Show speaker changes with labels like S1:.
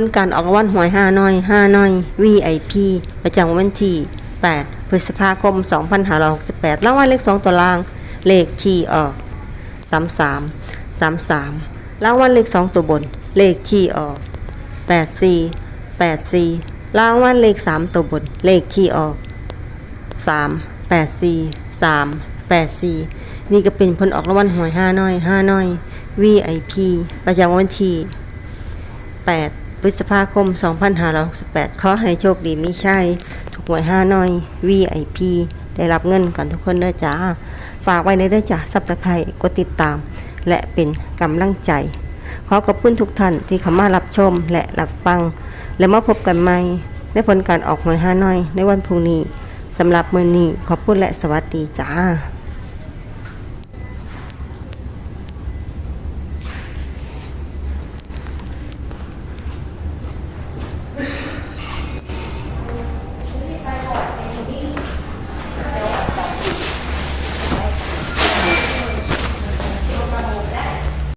S1: ลการออกรางวัลหวย5น้อย5น้อย VIP ประจำวันที่ 8 พฤษภาคม 2568รางวัลเลข 2 ตัวล่าง เลขที่ออก 33 33รางวัลเลข 2 ตัวบน เลขที่ออก 84 84รางวัลเลข 3 ตัวบน เลขที่ออก 3 84 3 84 นี่ก็เป็นผลออกรางวัลหวย5น้อย5น้อย VIP ประจำวันที่8 พฤษภาคม 2568 ขอให้โชคดีมีชัยถูกหวย5น้อย VIP ได้รับเงินกันทุกคนเด้อจ้า ฝากไว้ในเด้อจ้าซับตะไคร้กดติดตาม และเป็นกำลังใจ ขอขอบคุณทุกท่านที่เข้ามารับชมและรับฟัง และมาพบกันใหม่ในผลการออกหวย5น้อย ในวันพรุ่งนี้สำหรับมือนี้ขอบคุณและสวัสดีจ้า